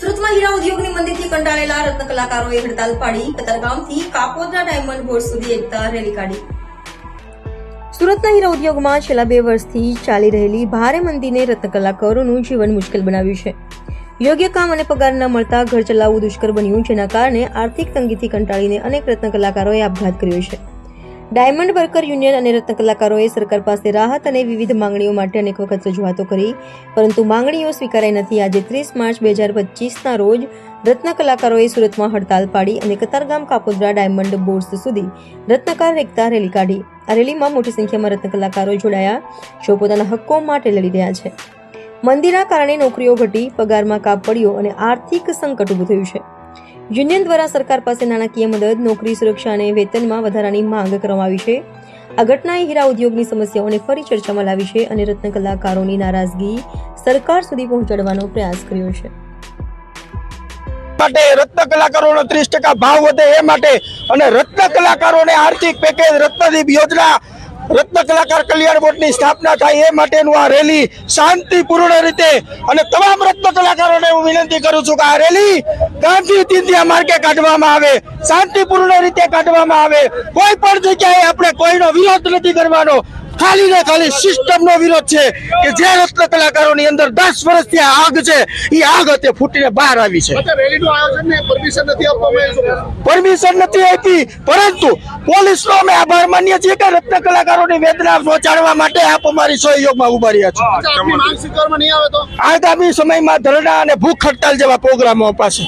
સુરતમાં હીરા સુરતના હીરા ઉદ્યોગમાં છેલ્લા બે વર્ષથી ચાલી રહેલી ભારે મંદીને રત્ન કલાકારોનું જીવન મુશ્કેલ બનાવ્યું છે. યોગ્ય કામ અને પગાર ન મળતા ઘર ચલાવવું દુષ્કર બન્યું, જેના કારણે આર્થિક તંગીથી કંટાળીને અનેક રત્ન કલાકારોએ આપઘાત કર્યો છે. ડાયમંડ વર્કર યુનિયન અને રત્ન કલાકારોએ સરકાર પાસે રાહત અને વિવિધ માંગણીઓ માટે અનેક વખત રજૂઆતો કરી, પરંતુ માંગણીઓ સ્વીકારાઈ નથી. આજે ત્રીસ માર્ચ બે હજાર પચીસના રોજ રત્ન કલાકારોએ સુરતમાં હડતાલ પાડી અને કતારગામ કાપોદ્રા ડાયમંડ બોર્ડ્સ સુધી રત્નકાર એકતા રેલી કાઢી. આ રેલીમાં મોટી સંખ્યામાં રત્ન કલાકારો જોડાયા જેઓ પોતાના હક્કો માટે લડી રહ્યા છે. મંદીના કારણે નોકરીઓ ઘટી, પગારમાં કાપ પડ્યો અને આર્થિક સંકટ ઊભું થયું છે. યુનિયન દ્વારા સરકાર પાસે નાણાકીય મદદ, નોકરી સુરક્ષા અને વેતનમાં વધારાની માંગ કરવામાં આવી છે. આ ઘટનાએ હીરા ઉદ્યોગની સમસ્યાઓને ફરી ચર્ચામાં લાવી છે અને રત્ન કલાકારોની નારાજગી સરકાર સુધી પહોંચાડવાનો પ્રયાસ કર્યો છે. માટે રત્ન કલાકારોનો ત્રીસ ટકા ભાવ વધે એ માટે અને રત્ન કલાકારોને આર્થિક પેકેજ, રત્નદીપ યોજના, રત્ન કલાકાર કલ્યાણ બોર્ડની સ્થાપના થાય એ માટેનું આ રેલી શાંતિપૂર્ણ રીતે અને તમામ રત્ન કલાકારોને હું વિનંતી કરું છું કે આ રેલી ગાંધી ચિંધ્યા માર્ગે કાઢવામાં આવે શાંતિપૂર્ણ રીતે કાઢવામાં આવે. કોઈ પણ જગ્યાએ આપણે કોઈનો વિરોધ નથી કરવાનો. ખાલી ને ખાલી સિસ્ટમ નો વિરોધ છે કે જે રત્ન કલાકારોની અંદર દસ વર્ષથી આ આગ છે એ આગ અત્યારે ફૂટીને બહાર આવી છે. ને પરમિશન નથી આપી પરંતુ પોલીસનો અમે આભાર માનીએ છીએ કે રત્ન કલાકારોની વેદના પહોંચાડવા માટે આપ અમારી સહયોગમાં ઊભા રહ્યા છો. આગામી સમયમાં ધરણા અને ભૂખ હડતાલ જેવા પ્રોગ્રામો અપાશે.